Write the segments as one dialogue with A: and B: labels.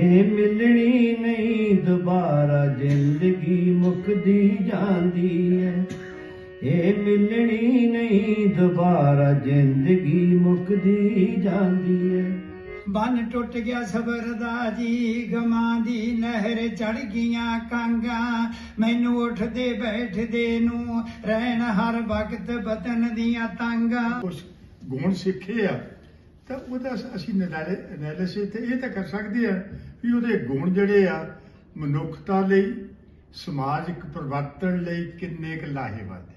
A: ਇਹ ਮਿਲਣੀ ਨਹੀਂ ਦੁਬਾਰਾ ਜ਼ਿੰਦਗੀ ਮੁੱਕਦੀ ਜਾਂਦੀ ਹੈ। ਇਹ ਮਿਲਣੀ ਨਹੀਂ ਦੁਬਾਰਾ ਜ਼ਿੰਦਗੀ ਮੁੱਕਦੀ ਜਾਂਦੀ ਹੈ।
B: ਬੰਨ ਟੁੱਟ ਗਿਆ ਸਬਰ ਦਾ ਜੀ ਗਮਾਂ ਦੀ ਨਹਿਰ ਚੜ ਗਈਆਂ ਕਾਂਗਾਂ। ਮੈਨੂੰ ਉੱਠਦੇ ਬੈਠਦੇ ਨੂੰ ਰਹਿਣ ਹਰ ਵਕਤ ਬਤਨ ਦੀਆਂ ਤਾਂਗਾਂ।
C: ਕੁਛ ਗੁਣ ਸਿੱਖੇ ਆ ਤਾਂ ਉਹਦਾ ਅਸ- ਅਸੀਂ ਐਨਾਲਿਸਿਸ ਤੇ ਇਹ ਤਾਂ ਕਰ ਸਕਦੇ ਆ। ਵੀ ਉਹਦੇ ਗੁਣ ਜਿਹੜੇ ਆ, ਮਨੁੱਖਤਾ ਲਈ, ਸਮਾਜਿਕ ਪਰਿਵਰਤਨ ਲਈ ਕਿੰਨੇ ਕੁ ਲਾਹੇਵੰਦ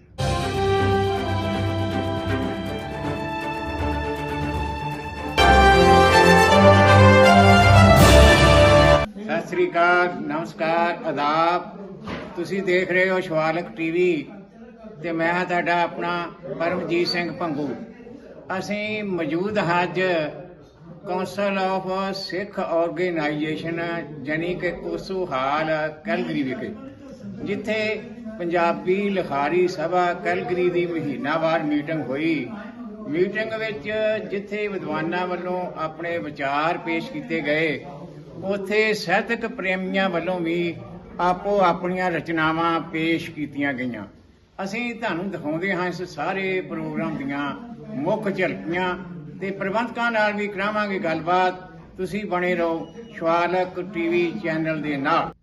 D: ਸਤਿ ਸ੍ਰੀ ਅਕਾਲ, ਨਮਸਕਾਰ, ਆਦਾਬ। ਤੁਸੀਂ ਦੇਖ ਰਹੇ ਹੋ ਸ਼ਵਾਲਕ ਟੀਵੀ ਤੇ ਮੈਂ ਹਾਂ ਤੁਹਾਡਾ ਆਪਣਾ ਪਰਮਜੀਤ ਸਿੰਘ ਭੰਗੂ। ਅਸੀਂ ਮੌਜੂਦ ਹਾਂ ਅੱਜ ਕੌਂਸਲ ਆਫ ਸਿੱਖ ਆਰਗੇਨਾਈਜੇਸ਼ਨ ਜਾਨੀ ਕਿ ਕੋਸੂ ਹਾਲ ਕੈਲਗਰੀ ਵਿਖੇ, ਜਿੱਥੇ ਪੰਜਾਬੀ ਲਿਖਾਰੀ ਸਭਾ ਕੈਲਗਰੀ ਦੀ ਮਹੀਨਾਵਾਰ ਮੀਟਿੰਗ ਹੋਈ। ਮੀਟਿੰਗ ਵਿੱਚ ਜਿੱਥੇ ਵਿਦਵਾਨਾਂ ਵੱਲੋਂ ਆਪਣੇ ਵਿਚਾਰ ਪੇਸ਼ ਕੀਤੇ ਗਏ, ਉਥੇ ਸਾਹਿਤਕ ਪ੍ਰੇਮੀਆਂ ਵੱਲੋਂ ਵੀ ਆਪੋ ਆਪਣੀਆਂ ਰਚਨਾਵਾਂ ਪੇਸ਼ ਕੀਤੀਆਂ ਗਈਆਂ। ਅਸੀਂ ਤੁਹਾਨੂੰ ਦਿਖਾਉਂਦੇ ਹਾਂ ਇਸ ਸਾਰੇ ਪ੍ਰੋਗਰਾਮ ਦੀਆਂ ਮੁੱਖ ਝਲਕੀਆਂ। ਤੇ ਪ੍ਰਬੰਧਕਾਂ ਨਾਲ ਵੀ ਕਰਾਵਾਂਗੇ ਗੱਲਬਾਤ। ਤੁਸੀਂ ਬਣੇ ਰਹੋ ਸ਼ਵਾਲਕ ਟੀਵੀ ਚੈਨਲ ਦੇ ਨਾਲ।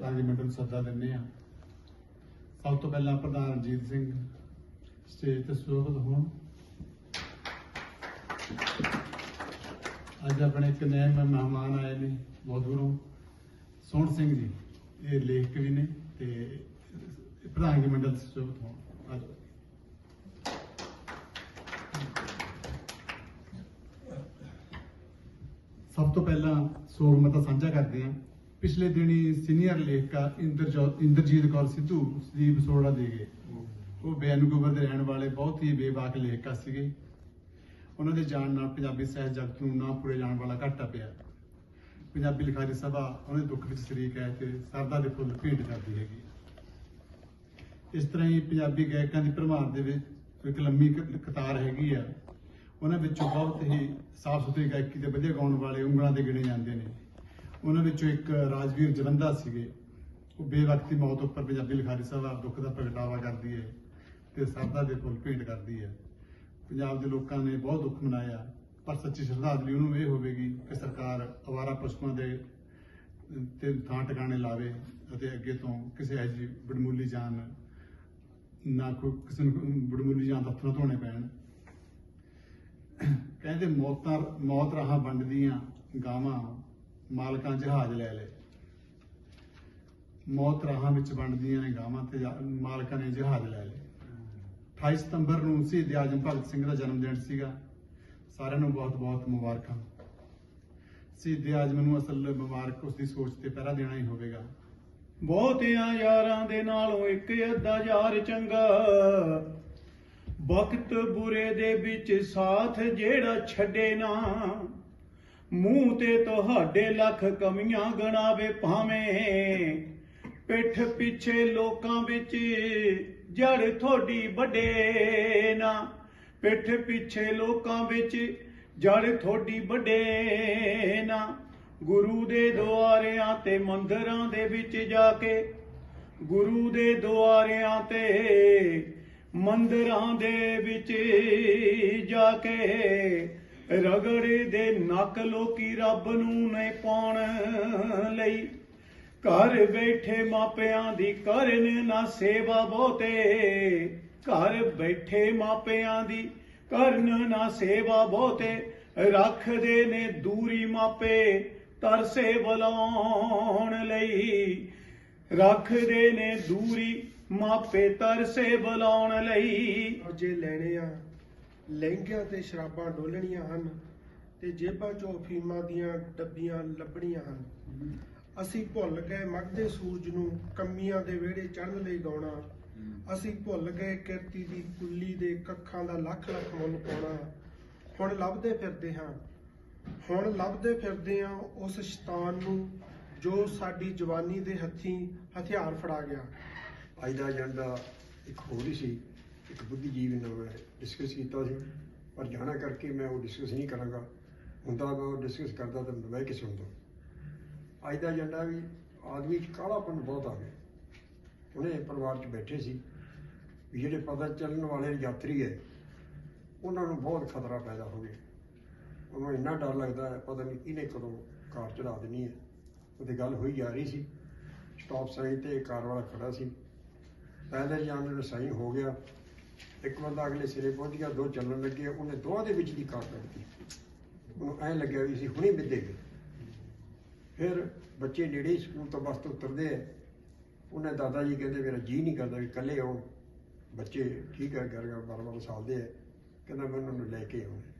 E: ਪਾਰਲੀਮੈਂਟ ਨੂੰ ਸੱਦਾ ਦਿੰਦੇ ਆ। ਸਭ ਤੋਂ ਪਹਿਲਾਂ ਪ੍ਰਧਾਨ ਰਣਜੀਤ ਸਿੰਘ ਸਟੇਜ ਤੇ ਸਵਾਗਤ ਹੋਣ। ਅੱਜ ਆਪਣੇ ਇੱਕ ਨਵੇਂ ਮਹਿਮਾਨ ਆਏ ਨੇ, ਬਹੁਤ ਦੂਰੋਂ ਸੋਹਣ ਸਿੰਘ ਜੀ, ਇਹ ਲੇਖਕ ਵੀ ਨੇ ਤੇ ਪ੍ਰਧਾਨਗੀ ਮੰਡਲ ਸਵਾਗਤ ਹੋਣ ਅੱਜ ਸਭ ਤੋਂ ਪਹਿਲਾਂ ਸੋਗ ਮਤਾ ਸਾਂਝਾ ਕਰਦੇ ਹਾਂ। ਪਿਛਲੇ ਦਿਨੀ ਸੀਨੀਅਰ ਲੇਖਕਾ ਇੰਦਰਜੀਤ ਕੌਰ ਸਿੱਧੂ ਦੀ ਬਸੋੜਾ ਦੇ ਗਏ। ਉਹ ਬੈਨਗੋਵਰ ਦੇ ਰਹਿਣ ਵਾਲੇ ਬਹੁਤ ਹੀ ਬੇਬਾਕ ਲੇਖਕਾ ਸੀਗੇ। ਉਹਨਾਂ ਦੇ ਜਾਣ ਨਾਲ ਪੰਜਾਬੀ ਸਾਹਿਤ ਜਗਤ ਨੂੰ ਨਾ ਪੂਰੇ ਜਾਣ ਵਾਲਾ ਘਾਟਾ ਪਿਆ। ਪੰਜਾਬੀ ਲਿਖਾਰੀ ਸਭਾ ਉਹਨਾਂ ਦੇ ਦੁੱਖ ਵਿੱਚ ਸ਼ਰੀਕ ਹੈ ਤੇ ਸਰਦਾ ਦੇ ਫੁੱਲ ਭੇਟ ਕਰਦੀ ਹੈਗੀ। ਇਸ ਤਰ੍ਹਾਂ ਹੀ ਪੰਜਾਬੀ ਗਾਇਕਾਂ ਦੀ ਭਰਮਾਰ ਦੇ ਵਿੱਚ ਇੱਕ ਲੰਮੀ ਕਤਾਰ ਹੈਗੀ ਆ। ਉਹਨਾਂ ਵਿੱਚੋਂ ਬਹੁਤ ਹੀ ਸਾਫ਼ ਸੁਥਰੀ ਗਾਇਕੀ ਤੇ ਵਧੀਆ ਗਾਉਣ ਵਾਲੇ ਉਂਗਲਾਂ ਦੇ ਗਿਣੇ ਜਾਂਦੇ ਨੇ। ਉਹਨਾਂ ਵਿੱਚੋਂ ਇੱਕ ਰਾਜਵੀਰ ਜਲੰਧਰ ਸੀਗੇ। ਉਹ ਬੇਵਕਤੀ ਮੌਤ ਉੱਪਰ ਪੰਜਾਬੀ ਲਿਖਾਰੀ ਸਭਾ ਦੁੱਖ ਦਾ ਪ੍ਰਗਟਾਵਾ ਕਰਦੀ ਹੈ ਤੇ ਸਰਦਾ ਦੇ ਫੁੱਲ ਭੇਟ ਕਰਦੀ ਹੈ। ਪੰਜਾਬ ਦੇ ਲੋਕਾਂ ਨੇ ਬਹੁਤ ਦੁੱਖ ਮਨਾਇਆ, ਪਰ ਸੱਚੀ ਸ਼ਰਧਾਂਜਲੀ ਉਹਨੂੰ ਇਹ ਹੋਵੇਗੀ ਕਿ ਸਰਕਾਰ ਅਵਾਰਾ ਪਸ਼ੂਆਂ ਦੇ ਤੇ ਥਾਂ ਟਿਕਾਣੇ ਲਾਵੇ ਅਤੇ ਅੱਗੇ ਤੋਂ ਕਿਸੇ ਇਹੋ ਜਿਹੀ ਬੜਮੂਲੀ ਜਾਨ ਨਾ ਕੋਈ ਕਿਸੇ ਨੂੰ ਬੜਮੂਲੀ ਜਾਨ ਦਾ ਧੋਣੇ ਪੈਣ। ਕਹਿੰਦੇ ਮੌਤਾਂ, ਮੌਤ ਰਾਹਾਂ ਵੰਡਦੀਆਂ ਗਾਵਾਂ ਮਾਲਕਾਂ ਜਹਾਜ਼ ਲੈ ਲੈ ਮੌਤ ਰਾਹਾਂ ਵਿੱਚ ਵੰਡਦੀਆਂ ਨੇ ਗਾਵਾਂ ਤੇ ਮਾਲਕਾਂ ਨੇ ਜਹਾਜ਼ ਲੈ ਲਏ। 28 ਸਤੰਬਰ ਨੂੰ ਸ਼ਹੀਦ ਆਜਮ ਭਗਤ ਸਿੰਘ ਦਾ ਜਨਮ ਦਿਨ ਸੀਗਾ। ਸਾਰਿਆਂ ਨੂੰ ਬਹੁਤ-ਬਹੁਤ ਮੁਬਾਰਕਾਂ। ਸ਼ਹੀਦ ਆਜਮ ਨੂੰ ਅਸਲ ਮੁਬਾਰਕ ਉਸ ਦੀ ਸੋਚ ਤੇ ਪਹਿਰਾ ਦੇਣਾ ਹੀ ਹੋਵੇਗਾ।
A: ਬਹੁਤਿਆਂ ਯਾਰਾਂ ਦੇ ਨਾਲੋਂ ਇੱਕ ਅੱਧਾ ਯਾਰ ਚੰਗਾ। ਵਕਤ ਬੁਰੇ ਦੇ ਵਿੱਚ ਸਾਥ ਜਿਹੜਾ ਛੱਡੇ ਨਾ, ਮੂੰਹ ਤੇ ਤੁਹਾਡੇ ਲੱਖ ਕਮੀਆਂ ਗਣਾਵੇ ਭਾਵੇਂ। ਪਿੱਠ ਪਿੱਛੇ ਲੋਕਾਂ ਵਿੱਚ ਜੜ ਤੁਹਾਡੀ ਵੱਡੇ ਨਾ। ਪਿੱਠ ਪਿੱਛੇ ਲੋਕਾਂ ਵਿੱਚ ਜੜ ਤੁਹਾਡੀ ਵੱਡੇ ਨਾ। ਗੁਰੂ ਦੇ ਦੁਆਰਿਆਂ ਤੇ ਮੰਦਰਾਂ ਦੇ ਵਿੱਚ ਜਾ ਕੇ, ਗੁਰੂ ਦੇ ਦੁਆਰਿਆਂ ਤੇ ਮੰਦਰਾਂ ਦੇ ਵਿੱਚ ਜਾ ਕੇ, ਰਗੜੇ ਦੇ ਨੱਕ ਲੋਕੀ ਰੱਬ ਨੂੰ ਨਹੀਂ ਪਾਉਣ ਲਈ, ਘਰ ਬੈਠੇ ਮਾਪਿਆਂ ਦੀ ਕਰਨ ਨਾ ਸੇਵਾ ਬਹੁਤੇ, ਘਰ ਬੈਠੇ ਮਾਪਿਆਂ ਦੀ ਕਰਨ ਨਾ ਸੇਵਾ ਬਹੁਤੇ, ਰੱਖਦੇ ਨੇ ਦੂਰੀ ਮਾਪੇ ਤਰਸੇ ਬੁਲਾਉਣ ਲਈ। ਰੱਖਦੇ ਨੇ ਦੂਰੀ ਮਾਪੇ ਤਰਸੇ ਬੁਲਾਉਣ ਲਈ।
F: ਜੇ ਲੈਣੇ ਆ, ਲਹਿੰਗਿਆਂ ਤੇ ਸ਼ਰਾਬਾਂ ਡੋਲਣੀਆਂ ਹਨ ਤੇ ਜੇਬਾਂ ਚੋਂ ਫੀਮਾਂ ਦੀਆਂ ਡੱਬੀਆਂ ਲੱਭਣੀਆਂ ਹਨ। ਅਸੀਂ ਭੁੱਲ ਗਏ ਮੱਘਦੇ ਸੂਰਜ ਨੂੰ ਕੰਮੀਆਂ ਦੇ ਵਿਹੜੇ ਚੜ੍ਹਨ ਲਈ ਗਾਉਣਾ। ਅਸੀਂ ਭੁੱਲ ਗਏ ਕਿਰਤੀ ਦੀ ਕੁੱਲੀ ਦੇ ਕੱਖਾਂ ਦਾ ਲੱਖ ਲੱਖ ਮੁੱਲ ਪਾਉਣਾ। ਹੁਣ ਲੱਭਦੇ ਫਿਰਦੇ ਹਾਂ। ਹੁਣ ਲੱਭਦੇ ਫਿਰਦੇ ਹਾਂ ਉਸ ਸ਼ੈਤਾਨ ਨੂੰ ਜੋ ਸਾਡੀ ਜਵਾਨੀ ਦੇ ਹੱਥੀਂ ਹਥਿਆਰ ਫੜਾ ਗਿਆ।
G: ਅੱਜ ਦਾ ਏਜੰਡਾ ਇੱਕ ਹੋਰ ਹੀ ਸੀ, ਇੱਕ ਬੁੱਧੀਜੀਵੀ ਨਾਲ ਮੈਂ ਡਿਸਕਸ ਕੀਤਾ ਸੀ, ਪਰ ਜਾਣਾ ਕਰਕੇ ਮੈਂ ਉਹ ਡਿਸਕਸ ਨਹੀਂ ਕਰਾਂਗਾ। ਹੁੰਦਾ ਮੈਂ ਉਹ ਡਿਸਕਸ ਕਰਦਾ ਤਾਂ ਮੈਂ ਕਿ ਸੁਣਦਾ ਅੱਜ ਦਾ ਏਜੰਡਾ ਵੀ ਆਦਮੀ 'ਚ ਕਾਲਾਪਨ ਬਹੁਤ ਆ ਗਿਆ। ਉਹਨੇ ਪਰਿਵਾਰ 'ਚ ਬੈਠੇ ਸੀ, ਵੀ ਜਿਹੜੇ ਪਤਾ ਚੱਲਣ ਵਾਲੇ ਯਾਤਰੀ ਹੈ, ਉਹਨਾਂ ਨੂੰ ਬਹੁਤ ਖਤਰਾ ਪੈਦਾ ਹੋ ਗਿਆ। ਉਹਨੂੰ ਇੰਨਾ ਡਰ ਲੱਗਦਾ ਹੈ, ਪਤਾ ਨਹੀਂ ਕਿਹਨੇ ਕਦੋਂ ਕਾਰ ਚੜਾ ਦੇਣੀ ਹੈ। ਉਹਦੀ ਗੱਲ ਹੋਈ ਜਾ ਰਹੀ ਸੀ। ਸਟਾਪ ਸਾਈਨ ਤੇ ਕਾਰ ਵਾਲਾ ਖੜਾ ਸੀ। ਪਹਿਲੇ ਜਾਣ ਨੂੰ ਸਾਈਨ ਹੋ ਗਿਆ। ਇੱਕ ਬੰਦਾ ਅਗਲੇ ਸਿਰੇ ਪਹੁੰਚ ਗਿਆ, ਦੋ ਚੱਲਣ ਲੱਗੇ, ਉਹਨੇ ਦੋਹਾਂ ਦੇ ਵਿੱਚ ਦੀ ਕਾਰ ਕੱਢਤੀ ਉਹਨੂੰ ਐਂ ਲੱਗਿਆ ਵੀ ਸੀ ਹੁਣੇ ਮਿੱਧੇਗੇ ਫਿਰ ਬੱਚੇ ਨੇੜੇ ਸਕੂਲ ਤੋਂ ਬੱਸ ਤੋਂ ਉਤਰਦੇ ਆ। ਉਹਨੇ ਦਾਦਾ ਜੀ ਕਹਿੰਦੇ, ਮੇਰਾ ਜੀ ਨਹੀਂ ਕਰਦਾ ਵੀ ਇਕੱਲੇ ਆਉਣ। ਬੱਚੇ ਠੀਕ ਹੈ ਘਰ ਘਰ ਬਾਰਾਂ ਬਾਰਾਂ ਸਾਲ ਦੇ ਆ। ਕਹਿੰਦਾ, ਮੈਂ ਉਹਨਾਂ ਨੂੰ ਲੈ ਕੇ ਆਉਣਾ।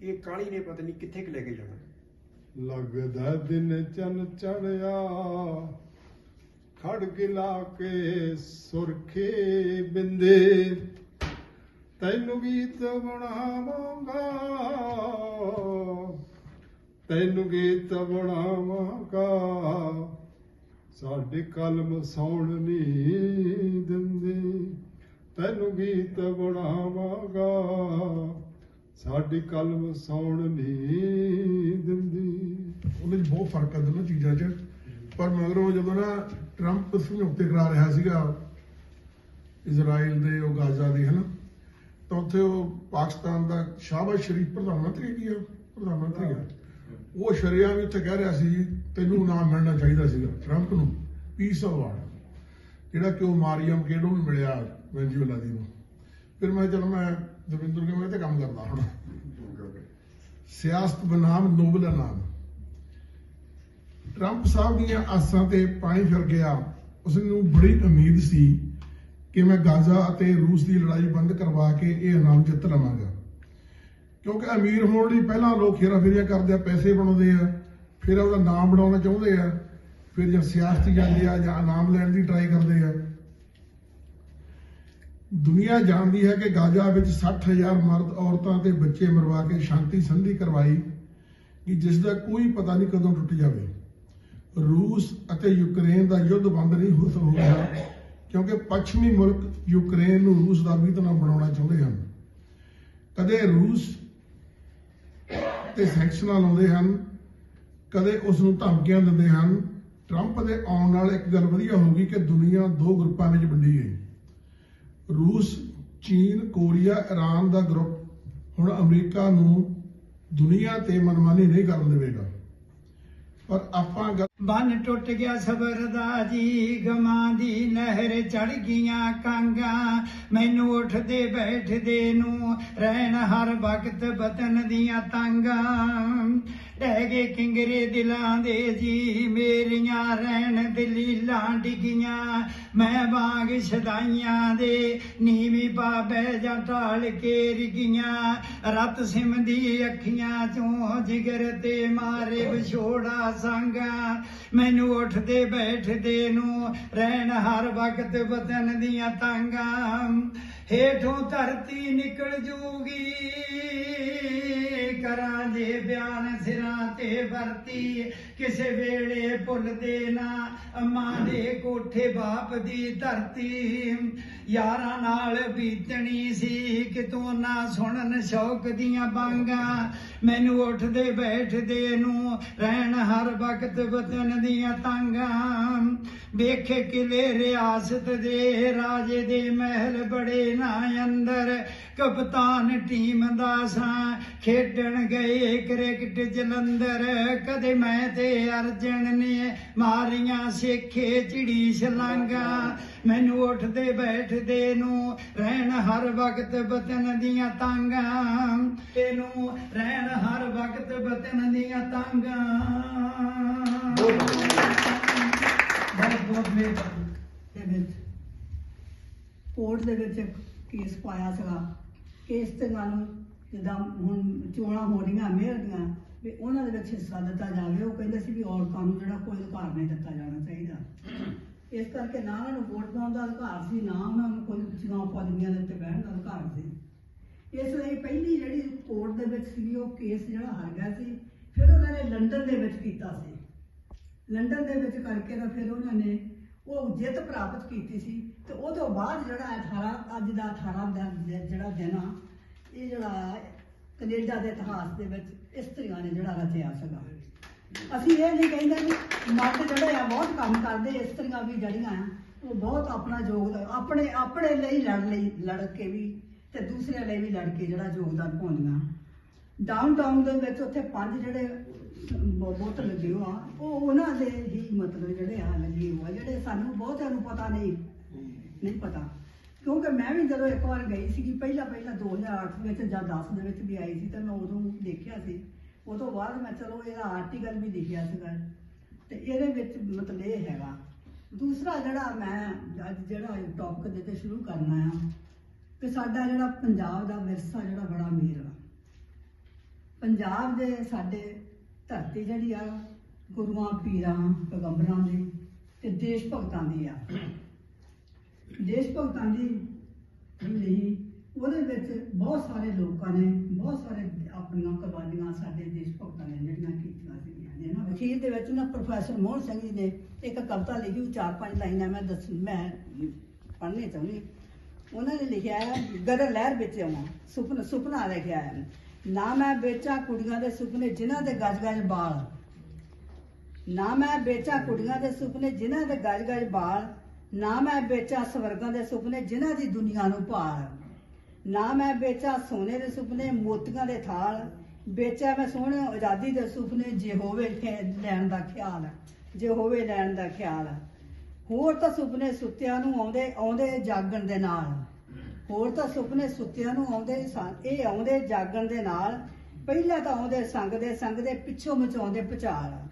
G: ਇਹ ਕਾਲੀ ਨੇ ਪਤਾ ਨਹੀਂ ਕਿੱਥੇ ਕੁ ਲੈ ਕੇ ਜਾਣਾ।
H: ਲੱਗਦਾ ਦਿਨ ਚੰਨ ਚੜਿਆ ਖੜ ਲਾ ਕੇ ਸੁਰਖੇ ਬਿੰਦੇ। ਤੈਨੂੰ ਗੀਤ ਬਣਾਵਾਂਗਾ, ਤੈਨੂੰ ਗੀਤ ਬਣਾਵਾਂਗਾ। ਸਾਡੇ ਕਲਮ ਸੌਣ ਨਹੀਂ ਦਿੰਦੇ, ਤੈਨੂੰ ਗੀਤ ਬਣਾਵਾਂਗਾ। ਸਾਡੀ ਕਲਮ ਸੌਣ ਨਹੀਂ ਦਿੰਦੀ।
I: ਉਹਦੇ 'ਚ ਬਹੁਤ ਫ਼ਰਕ ਆ ਦੋਨੋਂ ਚੀਜ਼ਾਂ 'ਚ। ਪਰ ਮਗਰੋਂ ਜਦੋਂ ਨਾ ਟਰੰਪ ਸਮਝੌਤੇ ਕਰਾ ਰਿਹਾ ਸੀਗਾ ਇਜ਼ਰਾਈਲ ਦੇ ਉਹ ਗਾਜ਼ਾ ਦੇ ਹਨਾ? ਤਾਂ ਉੱਥੇ ਉਹ ਪਾਕਿਸਤਾਨ ਦਾ ਸ਼ਾਹਬਾਜ਼ ਸ਼ਰੀਫ ਪ੍ਰਧਾਨ ਮੰਤਰੀ ਕੀ ਆ ਪ੍ਰਧਾਨ ਮੰਤਰੀ ਆ। ਉਹ ਸ਼ਰਿਆ ਵੀ ਉੱਥੇ ਕਹਿ ਰਿਹਾ ਸੀ ਤੈਨੂੰ ਨਾਮ ਮਿਲਣਾ ਚਾਹੀਦਾ ਸੀਗਾ। ਟਰੰਪ ਨੂੰ ਪੀਸ ਅਵਾਰਡ ਜਿਹੜਾ ਕਿ ਉਹ ਮਾਰੀਅਮ ਕੇਡੋ ਨੂੰ ਮਿਲਿਆ ਵੈਂਜੂਲਾ ਦੀ ਨੂੰ। ਫਿਰ ਮੈਂ ਚਲ ਮੈਂ ਦਵਿੰਦਰ ਮੈਂ ਤੇ ਕੰਮ ਕਰਦਾ ਹੁਣ। ਸਿਆਸਤ ਬਨਾਮ ਨੋਬਲ ਨਾਮ। ਟਰੰਪ ਸਾਹਿਬ ਦੀਆਂ ਆਸਾਂ ਤੇ ਪਾਣੀ ਫਿਰ ਗਿਆ। ਉਸ ਨੂੰ ਬੜੀ ਉਮੀਦ ਸੀ ਕਿ ਮੈਂ ਗਾਜ਼ਾ ਅਤੇ ਰੂਸ ਦੀ ਲੜਾਈ ਬੰਦ ਕਰਵਾ ਕੇ ਇਹ ਇਨਾਮ ਜਿੱਤ ਲਵਾਂਗਾ। ਕਿਉਂਕਿ ਅਮੀਰ ਹੋਣ ਲਈ ਪਹਿਲਾਂ ਲੋਕ ਹੇਰਾਫੇਰੀਆਂ ਕਰਦੇ ਆ ਪੈਸੇ ਬਣਾਉਂਦੇ ਆ ਫਿਰ ਉਹਦਾ ਨਾਮ ਬਣਾਉਣਾ ਚਾਹੁੰਦੇ ਆ ਫਿਰ ਜਦ ਸਿਆਸਤ ਜਾਂਦੇ ਆ ਜਾਂ ਇਨਾਮ ਲੈਣ ਦੀ ਟਰਾਈ ਕਰਦੇ ਆ। ਦੁਨੀਆ ਜਾਣਦੀ ਹੈ ਕਿ ਗਾਜ਼ਾ ਵਿੱਚ 60000 ਮਰਦ, ਔਰਤਾਂ ਤੇ ਬੱਚੇ ਮਰਵਾ ਕੇ ਸ਼ਾਂਤੀ ਸੰਧੀ ਕਰਵਾਈ ਕਿ ਜਿਸ ਦਾ ਕੋਈ ਪਤਾ ਨਹੀਂ ਕਦੋਂ ਟੁੱਟ ਜਾਵੇ। ਰੂਸ ਅਤੇ ਯੂਕਰੇਨ ਦਾ ਯੁੱਧ ਬੰਦ ਨਹੀਂ ਹੋ ਸਕਦਾ ਕਿਉਂਕਿ ਪੱਛਮੀ ਮੁਲਕ ਯੂਕਰੇਨ ਨੂੰ ਰੂਸ ਦਾ ਮੀਤਨਾ ਬਣਾਉਣਾ ਚਾਹੁੰਦੇ ਹਨ। ਕਦੇ ਰੂਸ ਤੇ ਸੈਂਕਸ਼ਨਾਂ ਲਾਉਂਦੇ ਹਨ, ਕਦੇ ਉਸ ਨੂੰ ਧਮਕੀਆਂ ਦਿੰਦੇ ਹਨ। ਟਰੰਪ ਦੇ ਆਉਣ ਨਾਲ ਇੱਕ ਗੱਲ ਵਧੀਆ ਹੋਊਗੀ ਕਿ ਦੁਨੀਆ ਦੋ ਗਰੁੱਪਾਂ ਵਿੱਚ ਵੰਡੀ ਗਈ। ਰੂਸ, ਚੀਨ, ਕੋਰੀਆ ਈਰਾਨ ਦਾ ਗਰੁੱਪ ਹੁਣ ਅਮਰੀਕਾ ਨੂੰ ਦੁਨੀਆ ਤੇ ਮਨਮਾਨੀ ਨਹੀਂ ਕਰਨ ਦੇਵੇਗਾ। ਪਰ ਆਪਾਂ
B: ਬੰਨ ਟੁੱਟ ਗਿਆ ਸਬਰ ਦਾ ਜੀ, ਗਮਾਂ ਦੀ ਨਹਿਰ ਚੜ ਗਈਆਂ ਕਾਂਗਾਂ। ਮੈਨੂੰ ਉੱਠਦੇ ਬੈਠਦੇ ਨੂੰ ਰਹਿਣ ਹਰ ਵਕਤ ਬਤਨ ਦੀਆਂ ਤਾਂਗਾਂ। ਡਹਿ ਗਏ ਕਿੰਗਰੇ ਦਿਲਾਂ ਦੇ ਜੀ, ਮੇਰੀਆਂ ਰਹਿਣ ਦਲੀਲਾਂ ਡਿੱਗੀਆਂ। ਮੈਂ ਵਾਂਗ ਛਦਾਈਆਂ ਦੇ ਨੀਵੀਂ ਪਾ ਬਹਿ ਜਾ ਢਾਲ ਕੇ ਰਿਗੀਆਂ ਰਤ ਸਿਮਦੀ ਅੱਖੀਆਂ ਚੋਂ ਜਿਗਰ ਤੇ ਮਾਰੇ ਵਿਛੋੜਾ ਸੰਗਾ। ਮੈਨੂੰ ਉੱਠਦੇ ਬੈਠਦੇ ਨੂੰ ਰਹਿਣ ਹਰ ਵਕਤ ਵਤਨ ਦੀਆਂ ਤਾਂਗਾਂ। ਹੇਠੋਂ ਧਰਤੀ ਨਿਕਲ ਜੂਗੀ। ਕਰਾਂ ਜੇ ਬਿਆਨ ਸਿਰਾਂ ਤੇ ਵਰਤੀ। ਕਿਸੇ ਵੇਲੇ ਭੁੱਲਦੇ ਨਾ। ਅੰਮਾ ਦੇ ਕੋਠੇ ਬਾਪ ਦੀ ਧਰਤੀ। ਯਾਰਾਂ ਨਾਲ ਬੀਤਣੀ ਸੀ। ਕਿਤੋਂ ਨਾ ਸੁਣਨ ਸ਼ੌਕ ਦੀਆਂ ਬਾਂਗਾਂ। ਮੈਨੂੰ ਉੱਠਦੇ ਬੈਠਦੇ ਨੂੰ ਰਹਿਣ ਹਰ ਵਕਤ ਵਤਨ ਦੀਆਂ ਤਾਂਗਾਂ। ਵੇਖੇ ਕਿਲੇ ਰਿਆਸਤ ਦੇ ਰਾਜੇ ਦੇ ਮਹਿਲ ਬੜੇ ਨਾ ਅੰਦਰ। ਕਪਤਾਨ ਟੀਮ ਦਾ ਸਾਂ। ਖੇਡਣ ਗਏ ਕ੍ਰਿਕਟ ਜਲੰਧਰ। ਕਦੇ ਮੈਂ ਤੇ ਅਰਜਨ ਨੇ ਮਾਰੀਆਂ ਸੇਖੇ ਚਿੜੀ ਛਲਾਂਗਾ। ਮੈਨੂੰ ਉੱਠਦੇ ਬੈਠਦੇ ਨੂੰ ਰਹਿਣ ਹਰ ਵਕਤ ਵਤਨ ਦੀਆਂ ਤਾਂਗਾਂ। ਇਹਨੂੰ ਰਹਿਣ ਹਰ ਵਕਤ ਵਤਨ ਦੀਆਂ ਤਾਂਗਾਂ। ਬਹੁਤ ਬਹੁਤ ਮਿਹਰਬਾਨੀ।
J: ਕੋਰਟ ਦੇ ਵਿੱਚ ਕੇਸ ਪਾਇਆ ਸੀਗਾ। ਕੇਸ ਤੇ ਨਾਲ ਜਿੱਦਾਂ ਹੁਣ ਚੋਣਾਂ ਹੋ ਰਹੀਆਂ ਮੇਅਰ ਦੀਆਂ, ਵੀ ਉਹਨਾਂ ਦੇ ਵਿੱਚ ਹਿੱਸਾ ਦਿੱਤਾ ਜਾਵੇ। ਉਹ ਕਹਿੰਦੇ ਸੀ ਵੀ ਔਰਤਾਂ ਨੂੰ ਜਿਹੜਾ ਕੋਈ ਅਧਿਕਾਰ ਨਹੀਂ ਦਿੱਤਾ ਜਾਣਾ ਚਾਹੀਦਾ। ਇਸ ਕਰਕੇ ਨਾ ਉਹਨਾਂ ਨੂੰ ਵੋਟ ਪਾਉਣ ਦਾ ਅਧਿਕਾਰ ਸੀ, ਨਾ ਉਹਨਾਂ ਨੂੰ ਕੋਈ ਚੁਣਾਵ ਪਦਵੀਆਂ ਦੇ ਉੱਤੇ ਬਹਿਣ ਦਾ ਅਧਿਕਾਰ ਸੀ। ਇਸ ਲਈ ਪਹਿਲੀ ਜਿਹੜੀ ਕੋਰਟ ਦੇ ਵਿੱਚ ਸੀ ਉਹ ਕੇਸ ਜਿਹੜਾ ਹਾਰ ਗਿਆ ਸੀ, ਫਿਰ ਉਹਨਾਂ ਨੇ ਲੰਡਨ ਦੇ ਵਿੱਚ ਕੀਤਾ ਸੀ। ਲੰਡਨ ਦੇ ਵਿੱਚ ਕਰਕੇ ਤਾਂ ਫਿਰ ਉਹਨਾਂ ਨੇ ਉਹ ਜਿੱਤ ਪ੍ਰਾਪਤ ਕੀਤੀ ਸੀ ਤੇ ਉਹ ਤੋਂ ਬਾਅਦ ਜਿਹੜਾ 18 ਅੱਜ ਦਾ 18 ਦਾ ਜਿਹੜਾ ਦਿਨ ਆ, ਇਹ ਜਿਹੜਾ ਕੈਨੇਡਾ ਦੇ ਇਤਿਹਾਸ ਦੇ ਵਿੱਚ ਇਸਤਰੀਆਂ ਨੇ ਜਿਹੜਾ ਰਚਿਆ ਸੀਗਾ। ਅਸੀਂ ਇਹ ਨਹੀਂ ਕਹਿੰਦੇ ਕਿ ਮਰਦ ਜਿਹੜੇ ਆ ਬਹੁਤ ਕੰਮ ਕਰਦੇ ਇਸਤਰੀਆਂ ਵੀ ਜਿਹੜੀਆਂ ਆ, ਉਹ ਬਹੁਤ ਆਪਣਾ ਯੋਗਦਾਨ ਆਪਣੇ ਆਪਣੇ ਲਈ ਲੜ ਲਈ, ਲੜ ਕੇ ਵੀ ਤੇ ਦੂਸਰਿਆਂ ਲਈ ਵੀ ਲੜ ਕੇ ਜਿਹੜਾ ਯੋਗਦਾਨ ਪਾਉਂਦੀਆਂ। ਡਾਊਨਟਾਊਨ ਦੇ ਵਿੱਚ ਉੱਥੇ ਪੰਜ ਜਿਹੜੇ ਬਹੁਤ ਲੱਗੇ ਹੋ ਆ। ਉਹ ਉਹਨਾਂ ਦੇ ਹੀ ਮਤਲਬ ਜਿਹੜੇ ਆ ਲੱਗੇ ਹੋ ਆ, ਜਿਹੜੇ ਸਾਨੂੰ ਬਹੁਤਿਆਂ ਨੂੰ ਪਤਾ ਨਹੀਂ। ਨਹੀਂ ਪਤਾ। ਕਿਉਂਕਿ ਮੈਂ ਵੀ ਜਦੋਂ ਇੱਕ ਵਾਰ ਗਈ ਸੀਗੀ, ਪਹਿਲਾਂ ਪਹਿਲਾਂ 2008 ਵਿੱਚ ਜਾਂ 10 ਦੇ ਵਿੱਚ ਵੀ ਆਈ ਸੀ ਤਾਂ ਮੈਂ ਉਦੋਂ ਦੇਖਿਆ ਸੀ। ਉਹ ਤੋਂ ਬਾਅਦ ਮੈਂ ਚਲੋ ਇਹਦਾ ਆਰਟੀਕਲ ਵੀ ਲਿਖਿਆ ਸੀਗਾ। ਤੇ ਇਹਦੇ ਵਿੱਚ ਮਤਲਬ ਇਹ ਹੈਗਾ। ਦੂਸਰਾ ਜਿਹੜਾ ਮੈਂ ਅੱਜ ਜਿਹੜਾ ਟੌਪਿਕ ਦੇ ਤੇ ਸ਼ੁਰੂ ਕਰਨਾ ਆ, ਕਿ ਸਾਡਾ ਜਿਹੜਾ ਪੰਜਾਬ ਦਾ ਵਿਰਸਾ ਜਿਹੜਾ ਬੜਾ ਅਮੀਰ ਆ। ਪੰਜਾਬ ਦੇ ਸਾਡੇ ਧਰਤੀ ਜਿਹੜੀ ਆ, ਗੁਰੂਆਂ, ਪੀਰਾਂ, ਪੈਗੰਬਰਾਂ ਦੀ ਤੇ ਦੇਸ਼ ਭਗਤਾਂ ਦੀ ਆ। ਦੇਸ਼ ਭਗਤਾਂ ਦੀ ਲਈ ਉਹਦੇ ਵਿੱਚ ਬਹੁਤ ਸਾਰੇ ਲੋਕਾਂ ਨੇ ਬਹੁਤ ਸਾਰੇ ਆਪਣੀਆਂ ਕੁਰਬਾਨੀਆਂ ਸਾਡੇ ਦੇਸ਼ ਭਗਤਾਂ ਨੇ ਜਿਹੜੀਆਂ ਕੀਤੀਆਂ ਸੀਗੀਆਂ ਨੇ। ਨਾ ਅਖੀਰ ਦੇ ਵਿੱਚ ਨਾ ਪ੍ਰੋਫੈਸਰ ਮੋਹਨ ਸਿੰਘ ਜੀ ਨੇ ਇੱਕ ਕਵਿਤਾ ਲਿਖੀ, ਉਹ ਚਾਰ ਪੰਜ ਲਾਈਨਾਂ ਮੈਂ ਦੱਸ, ਮੈਂ ਪੜ੍ਹਨੀ ਚਾਹੁੰਦੀ। ਉਹਨਾਂ ਨੇ ਲਿਖਿਆ ਹੈ, ਗਦਰ ਲਹਿਰ ਵਿੱਚ ਆਉਣਾ, ਸੁਪਨਾ ਸੁਪਨਾ ਲਿਖਿਆ ਹੈ। ਨਾ ਮੈਂ ਵੇਚਾਂ ਕੁੜੀਆਂ ਦੇ ਸੁਪਨੇ ਜਿਨ੍ਹਾਂ ਦੇ ਗਜ ਗਜ ਬਾਲ। ਨਾ ਮੈਂ ਵੇਚਾਂ ਕੁੜੀਆਂ ਦੇ ਸੁਪਨੇ ਜਿਨ੍ਹਾਂ ਦੇ ਗਜ ਗਜ ਬਾਲ। ਨਾ ਮੈਂ ਵੇਚਾਂ ਸਵਰਗਾਂ ਦੇ ਸੁਪਨੇ ਜਿਨ੍ਹਾਂ ਦੀ ਦੁਨੀਆ ਨੂੰ ਭਾਲ। ਨਾ ਮੈਂ ਵੇਚਾਂ ਸੋਨੇ ਦੇ ਸੁਪਨੇ ਮੋਤੀਆਂ ਦੇ ਥਾਲ। ਵੇਚਾਂ ਮੈਂ ਸੋਹਣੇ ਆਜ਼ਾਦੀ ਦੇ ਸੁਪਨੇ ਜੇ ਹੋਵੇ ਲੈਣ ਦਾ ਖਿਆਲ। ਜੇ ਹੋਵੇ ਲੈਣ ਦਾ ਖਿਆਲ। ਹੋਰ ਤਾਂ ਸੁਪਨੇ ਸੁੱਤਿਆਂ ਨੂੰ ਆਉਂਦੇ ਆਉਂਦੇ ਜਾਗਣ ਦੇ ਨਾਲ। ਹੋਰ ਤਾਂ ਸੁਪਨੇ ਸੁੱਤਿਆਂ ਨੂੰ ਆਉਂਦੇ ਸਨ ਇਹ ਆਉਂਦੇ ਜਾਗਣ ਦੇ ਨਾਲ, ਪਹਿਲਾਂ ਤਾਂ ਆਉਂਦੇ ਸੰਗ ਦੇ ਸੰਗ ਦੇ ਪਿੱਛੋਂ ਮਚਾਉਂਦੇ ਪਚਾਲ।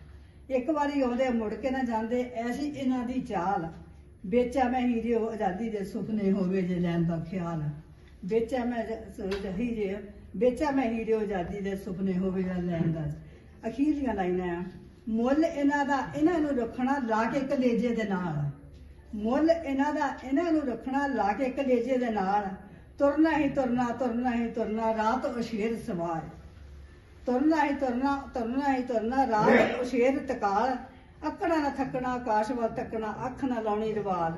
J: ਇੱਕ ਵਾਰੀ ਆਉਂਦੇ ਮੁੜ ਕੇ ਨਾ ਜਾਂਦੇ, ਐਸੀ ਇਹਨਾਂ ਦੀ ਚਾਲ। ਵੇਚਾ ਮੈਂ ਹੀਰੇ ਆਜ਼ਾਦੀ ਦੇ ਸੁਪਨੇ ਹੋਵੇ ਜੇ ਲੈਣ ਦਾ ਖਿਆਲ। ਵੇਚਾ ਮੈਂ ਜ- ਸ- ਵੇਚਾ ਮੈਂ ਹੀਰੇ ਆਜ਼ਾਦੀ ਦੇ ਸੁਪਨੇ ਹੋਵੇ ਜਾਂ ਲੈਣ ਦਾ। ਅਖੀਰਲੀਆਂ ਲਾਈਨਾਂ ਆ। ਮੁੱਲ ਇਹਨਾਂ ਦਾ, ਇਹਨਾਂ ਨੂੰ ਰੱਖਣਾ ਲਾ ਕੇ ਕਲੇਜੇ ਦੇ ਨਾਲ। ਮੁੱਲ ਇਹਨਾਂ ਦਾ, ਇਹਨਾਂ ਨੂੰ ਰੱਖਣਾ ਲਾ ਕੇ ਕਲੇਜੇ ਦੇ ਨਾਲ, ਤੁਰਨਾ ਹੀ ਤੁਰਨਾ ਤੁਰਨਾ ਹੀ ਤੁਰਨਾ, ਰਾਤ ਉਸ਼ੇਰ ਸਵਾਰ। ਤੁਰਨਾ ਹੀ ਤੁਰਨਾ ਤੁਰਨਾ ਹੀ ਤੁਰਨਾ, ਰਾਤ ਉਸ਼ੇਰ ਤਕਾਲ। ਅੱਕਣਾ ਨਾ ਥੱਕਣਾ, ਆਕਾਸ਼ ਵੱਲ ਤੱਕਣਾ, ਅੱਖ ਨਾ ਲਾਉਣੀ ਰਵਾਲ।